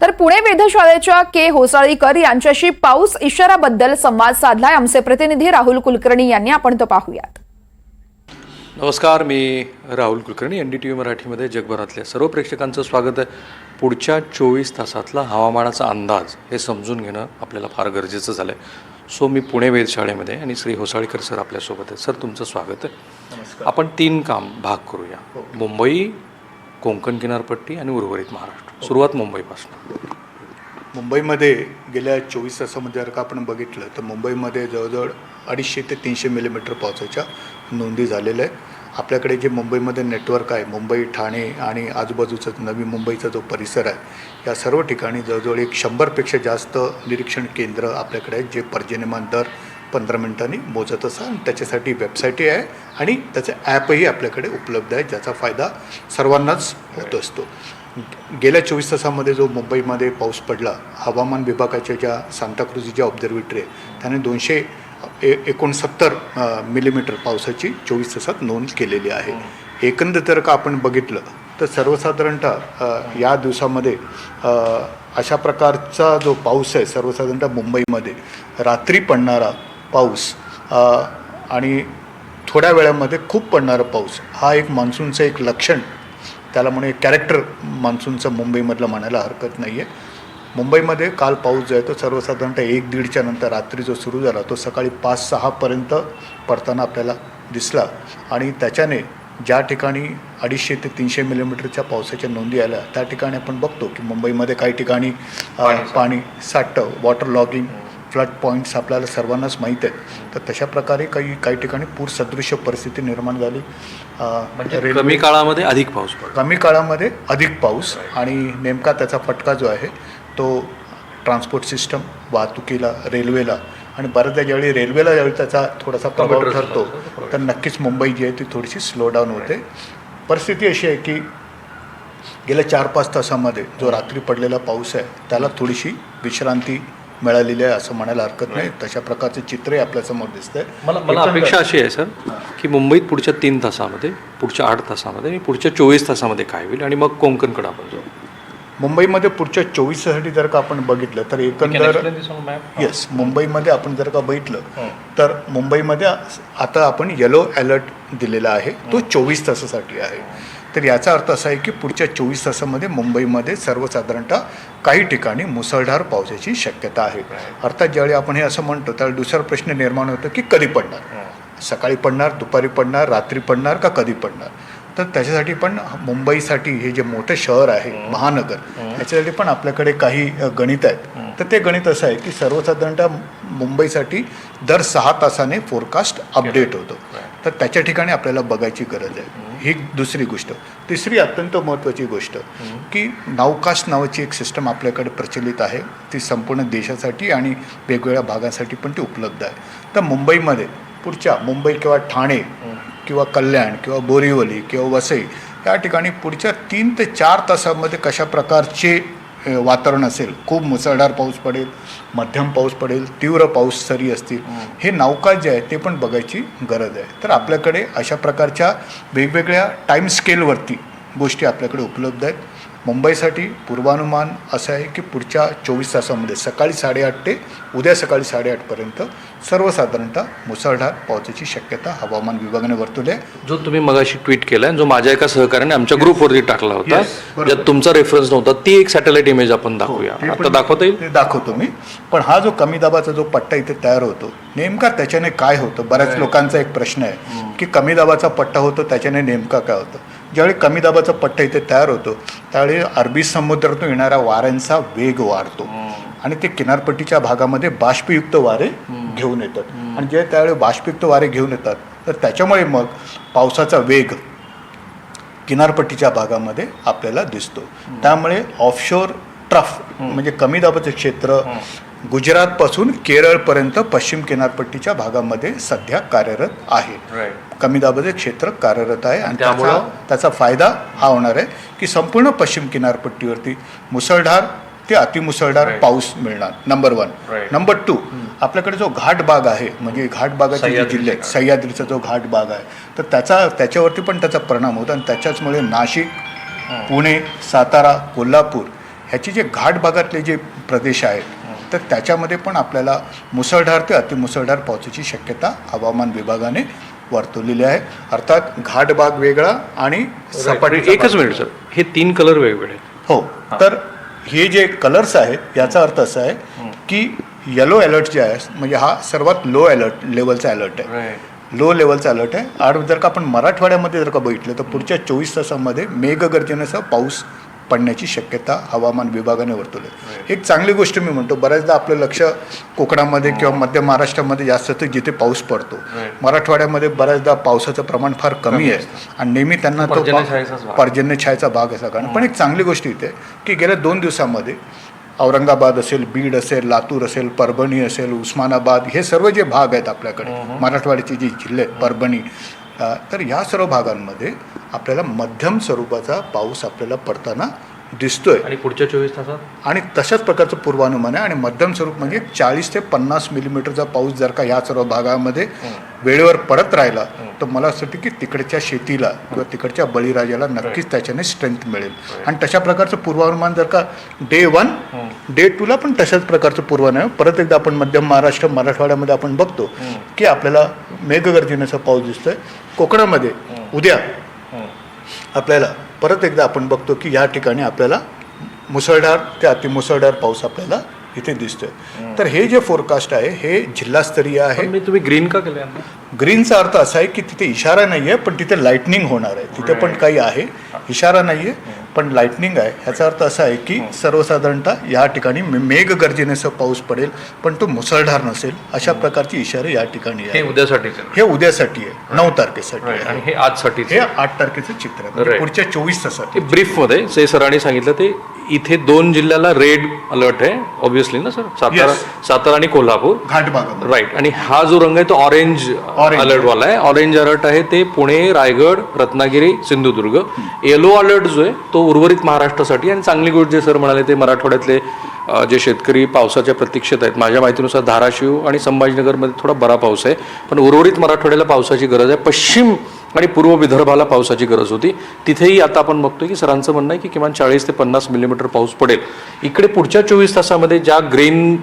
तर पुणे वेधशाळेच्या के होसाळीकर यांच्याशी पाऊस इशाराबद्दल संवाद साधलाय. आमचे प्रतिनिधी राहुल कुलकर्णी यांनी आपण तो पाहूयात. नमस्कार मी Rahul Kulkarni N D T V मराठीमध्ये जगभरातल्या सर्व प्रेक्षकांचं स्वागत आहे. पुढच्या चोवीस तासातला हवामानाचा अंदाज हे समजून घेणं आपल्याला फार गरजेचं झालं आहे सो मी पुणे वेधशाळेमध्ये आणि श्री होसाळीकर सर आपल्यासोबत आहे सर तुमचं स्वागत आहे. आपण तीन काम भाग करूया. मुंबई कोकण किनारपट्टी आणि उर्वरित महाराष्ट्र. हो. सुरुवात मुंबईपासून. मुंबईमध्ये गेल्या चोवीस तासामध्ये जर का आपण बघितलं तर मुंबईमध्ये जवळजवळ अडीचशे ते तीनशे मिलीमीटर पावसाच्या नोंदी झालेल्या आहे आपल्याकडे जे मुंबईमध्ये नेटवर्क आहे मुंबई ठाणे आणि आजूबाजूचा नवी मुंबईचा जो परिसर आहे या सर्व ठिकाणी जवळजवळ एक शंभरपेक्षा जास्त निरीक्षण केंद्र आपल्याकडे आहेत जे पर्जन्यमान दर पंधरा मिनिटांनी मोजत असाल आणि त्याच्यासाठी वेबसाईटही आहे आणि त्याचं ॲपही आपल्याकडे उपलब्ध आहे ज्याचा फायदा सर्वांनाच होत असतो. गेल्या चोवीस तासामध्ये जो मुंबईमध्ये पाऊस पडला हवामान विभागाच्या ज्या सांताक्रुझी ज्या ऑब्झर्वेटरी आहे त्याने दोनशे ए एकोणसत्तर मिलीमीटर पावसाची चोवीस तासात नोंद केलेली आहे. एकंदर जर का आपण बघितलं तर सर्वसाधारणतः या दिवसामध्ये अशा प्रकारचा जो पाऊस आहे सर्वसाधारणतः मुंबईमध्ये रात्री पडणारा पाऊस आणि थोड्या वेळामध्ये खूप पडणारा पाऊस हा एक मान्सूनचं एक लक्षण त्याला म्हणे कॅरेक्टर मान्सूनचं मुंबईमधलं म्हणायला हरकत नाही आहे मुंबईमध्ये काल पाऊस जो आहे तो सर्वसाधारणतः एक दीडच्या नंतर रात्री जो सुरू झाला तो सकाळी पाच सहापर्यंत पडताना आपल्याला दिसला. आणि त्याच्याने ज्या ठिकाणी अडीचशे ते तीनशे मिलीमीटरच्या पावसाच्या नोंदी आल्या त्या ठिकाणी आपण बघतो की मुंबईमध्ये काही ठिकाणी पाणी साठतं. वॉटर लॉगिंग फ्लड पॉईंट्स आपल्याला सर्वांनाच माहीत आहेत. तर तशा प्रकारे काही काही ठिकाणी पूर सदृश्य परिस्थिती निर्माण झाली. म्हणजे कमी काळामध्ये अधिक पाऊस पडला. कमी काळामध्ये अधिक पाऊस आणि नेमका त्याचा फटका जो आहे तो ट्रान्सपोर्ट सिस्टम वाहतुकीला रेल्वेला आणि बऱ्याचदा ज्यावेळी रेल्वेला ज्यावेळी त्याचा थोडासा प्रभाव ठरतो तर नक्कीच मुंबई जी आहे ती थोडीशी स्लो डाऊन होते. परिस्थिती अशी आहे की गेल्या चार पाच तासामध्ये जो रात्री पडलेला पाऊस आहे त्याला थोडीशी विश्रांती मिळालेली आहे असं म्हणायला हरकत नाही. तशा प्रकारचे चित्रही आपल्यासमोर दिसतंय. मला मला अपेक्षा अशी आहे सर की मुंबईत पुढच्या तीन तासामध्ये पुढच्या आठ तासामध्ये आणि पुढच्या चोवीस तासामध्ये काय होईल आणि मग कोकणकडे आपण जाऊ. मुंबईमध्ये पुढच्या चोवीस तासासाठी जर का आपण बघितलं तर एकंदर येस मुंबईमध्ये आपण जर का बघितलं तर मुंबईमध्ये आता आपण येलो अलर्ट दिलेला आहे. तो चोवीस तासासाठी आहे. तर याचा अर्थ असा आहे की पुढच्या चोवीस तासामध्ये मुंबईमध्ये सर्वसाधारणतः काही ठिकाणी मुसळधार पावसाची शक्यता आहे. अर्थात ज्यावेळी आपण हे असं म्हणतो त्यावेळी दुसरा प्रश्न निर्माण होतो की कधी पडणार? सकाळी पडणार दुपारी पडणार रात्री पडणार का कधी पडणार? तर त्याच्यासाठी पण मुंबईसाठी हे जे मोठं शहर आहे महानगर त्याच्यासाठी पण आपल्याकडे काही गणित आहेत. तर ते गणित असं आहे की सर्वसाधारणतः मुंबईसाठी दर सहा तासाने फोरकास्ट अपडेट होतो. तर त्याच्या ठिकाणी आपल्याला बघायची गरज आहे. ही दुसरी गोष्ट. तिसरी अत्यंत महत्त्वाची गोष्ट की नावकास्ट नावाची एक सिस्टम आपल्याकडे प्रचलित आहे. ती संपूर्ण देशासाठी आणि वेगवेगळ्या भागांसाठी पण ती उपलब्ध आहे. तर मुंबईमध्ये पुढच्या मुंबई किंवा ठाणे किंवा कल्याण किंवा बोरिवली किंवा वसई या ठिकाणी पुढच्या तीन ते चार तासामध्ये कशा प्रकारचे वातावरण असेल खूप मुसळधार पाऊस पडेल मध्यम पाऊस पडेल तीव्र पाऊस सरी असतील हे. नावकाज जे आहे ते पण बघायची गरज आहे. तर आपल्याकडे अशा प्रकारच्या वेगवेगळ्या टाईम स्केलवरती गोष्टी आपल्याकडे उपलब्ध आहेत. मुंबईसाठी पूर्वानुमान असं आहे की पुढच्या चोवीस तासामध्ये सकाळी साडेआठ ते उद्या सकाळी साडेआठपर्यंत सर्वसाधारणतः मुसळधार पावसाची शक्यता हवामान विभागाने वर्तवली आहे. जो तुम्ही मगाशी ट्विट केलाय जो माझ्या एका सहकार्याने आमच्या ग्रुपवरती टाकला होता. ज्यात तुमचा रेफरन्स नव्हता ती एक सॅटेलाइट इमेज आपण दाखवूया. ते आता दाखवता येईल? ते दाखवतो मी. पण हा जो कमी दाबाचा जो पट्टा इथे तयार होतो नेमका त्याच्याने काय होतं? बऱ्याच लोकांचा एक प्रश्न आहे की कमी दाबाचा पट्टा होतो त्याच्याने नेमका काय होतं? ज्यावेळी कमी दाबाचा पट्टा इथे तयार होतो त्यावेळी अरबी समुद्रातून येणाऱ्या वाऱ्यांचा वेग वाढतो. आणि ते किनारपट्टीच्या भागामध्ये बाष्पयुक्त वारे घेऊन येतात. आणि जे त्यावेळी बाष्पयुक्त वारे घेऊन येतात तर त्याच्यामुळे मग पावसाचा वेग किनारपट्टीच्या भागामध्ये आपल्याला दिसतो. त्यामुळे ऑफशोर ट्रफ म्हणजे कमी दाबाचं क्षेत्र गुजरातपासून केरळपर्यंत पश्चिम किनारपट्टीच्या भागामध्ये सध्या कार्यरत आहे. कमी दाबाचे क्षेत्र कार्यरत आहे आणि त्यामुळं? त्याचा फायदा हा होणार आहे की संपूर्ण पश्चिम किनारपट्टीवरती मुसळधार ते अतिमुसळधार पाऊस मिळणार नंबर वन. नंबर टू आपल्याकडे जो घाट बाग आहे म्हणजे घाट बागाचे जे जिल्हे आहेत सह्याद्रीचा जो घाट बाग आहे तर त्याचा त्याच्यावरती पण त्याचा परिणाम होतो आणि त्याच्याचमुळे नाशिक पुणे सातारा कोल्हापूर ह्याचे जे घाट भागातले जे प्रदेश आहेत तर त्याच्यामध्ये पण आपल्याला मुसळधार ते अतिमुसळधार पावसाची शक्यता हवामान विभागाने वर्तवलेली आहे. अर्थात घाट भाग वेगळा आणि सपाटी एकच मिनिट सर. हे तीन कलर वेगवेगळे आहेत. हो. तर हे जे कलर्स आहेत याचा अर्थ असा आहे की येलो अलर्ट जे आहे म्हणजे हा सर्वात लो अलर्ट लेवलचा अलर्ट आहे. लो लेवलचा अलर्ट आहे. आणि जर का आपण मराठवाड्यामध्ये जर का बघितलं तर पुढच्या चोवीस तासामध्ये मेघगर्जनेसह पाऊस पडण्याची शक्यता हवामान विभागाने वर्तवली. आहे. एक चांगली गोष्ट मी म्हणतो बऱ्याचदा आपलं लक्ष कोकणामध्ये किंवा मध्य महाराष्ट्रामध्ये जास्त असतं जिथे पाऊस पडतो. मराठवाड्यामध्ये बऱ्याचदा पावसाचं प्रमाण फार कमी आहे. आणि नेहमी त्यांना तो पर्जन्यछायेचाच भाग. पर्जन्यछायेचा भाग असा कारण. पण एक चांगली गोष्ट इथे की गेल्या दोन दिवसामध्ये औरंगाबाद असेल बीड असेल लातूर असेल परभणी असेल उस्मानाबाद हे सर्व जे भाग आहेत आपल्याकडे मराठवाड्याचे जे जिल्हे आहेत परभणी तर या सर्व भागांमध्ये आपल्याला मध्यम स्वरूपाचा पाऊस आपल्याला पडताना दिसतोय. आणि पुढच्या चोवीस तासात? आणि तशाच प्रकारचं पूर्वानुमान आहे आणि मध्यम स्वरूप म्हणजे चाळीस ते पन्नास मिलीमीटरचा पाऊस जर का ह्या सर्व भागामध्ये वेळेवर पडत राहिला तर मला असं वाटतं की तिकडच्या शेतीला किंवा तिकडच्या बळीराजाला नक्कीच त्याच्याने स्ट्रेंथ मिळेल. आणि तशा प्रकारचं पूर्वानुमान जर का डे वन डे टूला पण तशाच प्रकारचं पूर्वानुमान आहे. परत एकदा आपण मध्य महाराष्ट्र मराठवाड्यामध्ये आपण बघतो की आपल्याला मेघगर्जनेचा पाऊस दिसतोय. कोकणामध्ये उद्या आपल्याला परत एकदा आपण बघतो की या ठिकाणी आपल्याला मुसळधार ते अतिमुसळधार पाऊस आपल्याला इथे दिसतोय. तर हे जे फोरकास्ट आहे हे जिल्हास्तरीय आहे. तुम्ही ग्रीन का केलं? ग्रीनचा अर्थ असा आहे की तिथे इशारा नाही आहे पण तिथे लाईटनिंग होणार आहे. तिथे पण काही आहे. इशारा नाही आहे पण लाईटनिंग आहे. ह्याचा अर्थ असा आहे की सर्वसाधारणतः या ठिकाणी मे- मेघगर्जनेसह पाऊस पडेल पण तो मुसळधार नसेल अशा प्रकारचे इशारे या ठिकाणी हे आहे. उद्यासाठीच हे उद्यासाठी आहे. नऊ तारखेसाठी. आणि हे आजसाठीच हे आठ तारखेचं चित्र आहे. म्हणजे. पुढच्या चोवीस तासात. ब्रीफमध्ये जे सरांनी सांगितलं ते इथे दोन जिल्ह्याला रेड अलर्ट आहे ऑब्व्हियसली ना सर सातारा Yes. सातारा आणि कोल्हापूर. घाट भागामध्ये राईट आणि हा जो रंग आहे तो ऑरेंज Orange. अलर्टवाला आहे. ऑरेंज अलर्ट आहे ते पुणे रायगड रत्नागिरी सिंधुदुर्ग. येलो अलर्ट जो आहे तो उर्वरित महाराष्ट्रासाठी आणि चांगली गोष्ट जे सर म्हणाले ते मराठवाड्यातले अ, जे शेतकरी पावसाच्या प्रतीक्षेत आहेत माझ्या माहितीनुसार धाराशिव आणि संभाजीनगरमध्ये थोडा बरा पाऊस आहे. पण उर्वरित मराठवाड्याला पावसाची गरज आहे. पश्चिम आणि पूर्व विदर्भाला पावसाची गरज होती. तिथेही आता आपण बघतोय की सरांचं म्हणणं आहे की किमान चाळीस ते पन्नास मिलीमीटर पाऊस पडेल. इकडे पुढच्या चोवीस तासामध्ये ज्या ग्रीन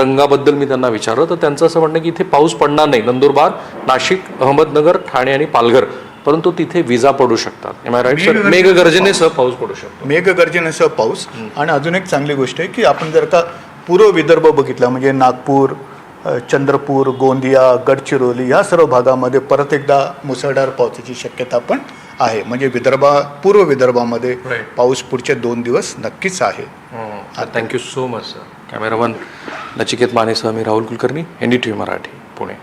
रंगाबद्दल मी त्यांना विचारलं तर त्यांचं असं म्हणणं की इथे पाऊस पडणार नाही. नंदुरबार नाशिक अहमदनगर ठाणे आणि पालघर. परंतु तिथे विजा पडू शकतात. राईट सर मेघगर्जनेसह पाऊस पडू शकतो. मेघगर्जनेसह पाऊस. आणि अजून एक चांगली गोष्ट आहे की आपण जर का पूर्व विदर्भ बघितला म्हणजे नागपूर चंद्रपूर गोंदिया गडचिरोली या सर्व भागामध्ये परत एकदा मुसळधार पावसाची शक्यता पण आहे. म्हणजे विदर्भा पूर्व विदर्भामध्ये. पाऊस पुढचे दोन दिवस नक्कीच आहे. Thank you so much sir cameraman Nachiket मानेसह me Rahul Kulkarni N D T V Marathi Pune.